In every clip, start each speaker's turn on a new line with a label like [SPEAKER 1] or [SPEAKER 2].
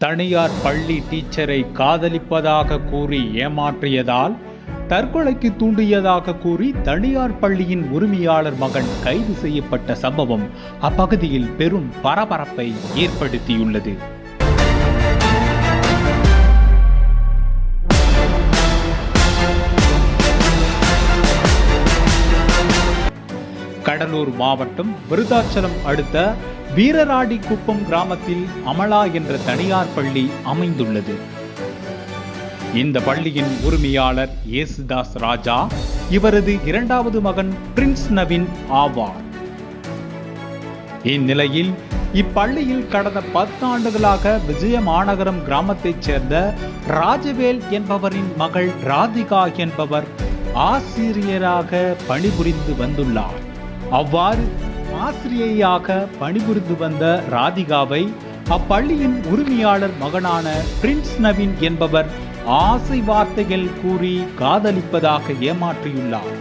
[SPEAKER 1] தனியார் பள்ளி டீச்சரை காதலிப்பதாக கூறி ஏமாற்றியதால் தற்கொலைக்கு தூண்டியதாக கூறி தனியார் பள்ளியின் உரிமையாளர் மகன் கைது செய்யப்பட்ட சம்பவம் அப்பகுதியில் பெரும் பரபரப்பை ஏற்படுத்தியுள்ளது. கடலூர் மாவட்டம் விருதாச்சலம் அடுத்த வீரராடிக்குப்பம் கிராமத்தில் அமலா என்ற தனியார் பள்ளி அமைந்துள்ளது. இந்த பள்ளியின் உரிமையாளர் இயேசுதாஸ் ராஜா இவரது இரண்டாவது மகன் பிரின்ஸ் நவீன் ஆவார். இந்நிலையில் இப்பள்ளியில் கடந்த பத்தாண்டுகளாக விஜய மாநகரம் கிராமத்தைச் சேர்ந்த ராஜவேல் என்பவரின் மகள் ராதிகா என்பவர் ஆசிரியராக பணிபுரிந்து வந்துள்ளார். அவ்வாறு ஆசிரியையாக பணிபுரிந்து வந்த ராதிகாவை அப்பள்ளியின் உரிமையாளர் மகனான பிரின்ஸ் நவீன் என்பவர் ஆசை வார்த்தைகள் கூறி காதலிப்பதாக ஏமாற்றியுள்ளார்.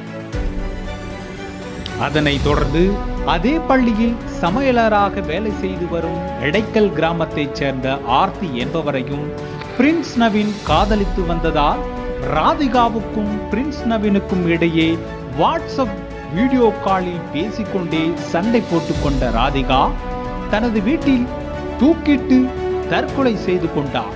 [SPEAKER 1] அதனைத் தொடர்ந்து அதே பள்ளியில் சமையலராக வேலை செய்து வரும் எடைக்கல் கிராமத்தைச் சேர்ந்த ஆர்த்தி என்பவரையும் பிரின்ஸ் நவீன் காதலித்து வந்ததால் ராதிகாவுக்கும் பிரின்ஸ் நவீனுக்கும் இடையே வாட்ஸ்அப் வீடியோ காலில் பேசிக்கொண்டே சண்டை போட்டுக்கொண்ட ராதிகா தனது வீட்டில் தூக்கிட்டு தற்கொலை செய்து கொண்டார்.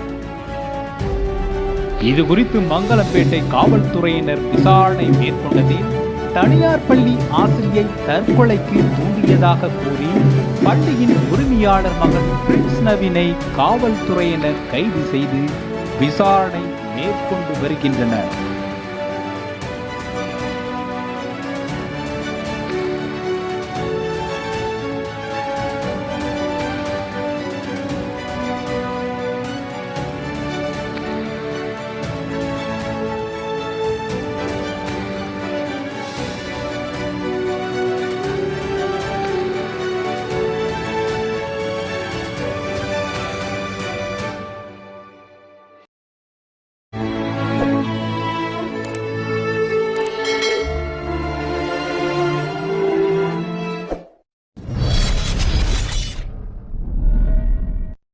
[SPEAKER 1] இது குறித்து மங்களப்பேட்டை காவல்துறையினர் விசாரணை மேற்கொண்டதில் தனியார் பள்ளி ஆசிரியை தற்கொலைக்கு தூண்டியதாக கூறி பள்ளியின் உரிமையாளர் மகன் பிரின்ஸ் நவீனை காவல்துறையினர் கைது செய்து விசாரணை மேற்கொண்டு வருகின்றனர்.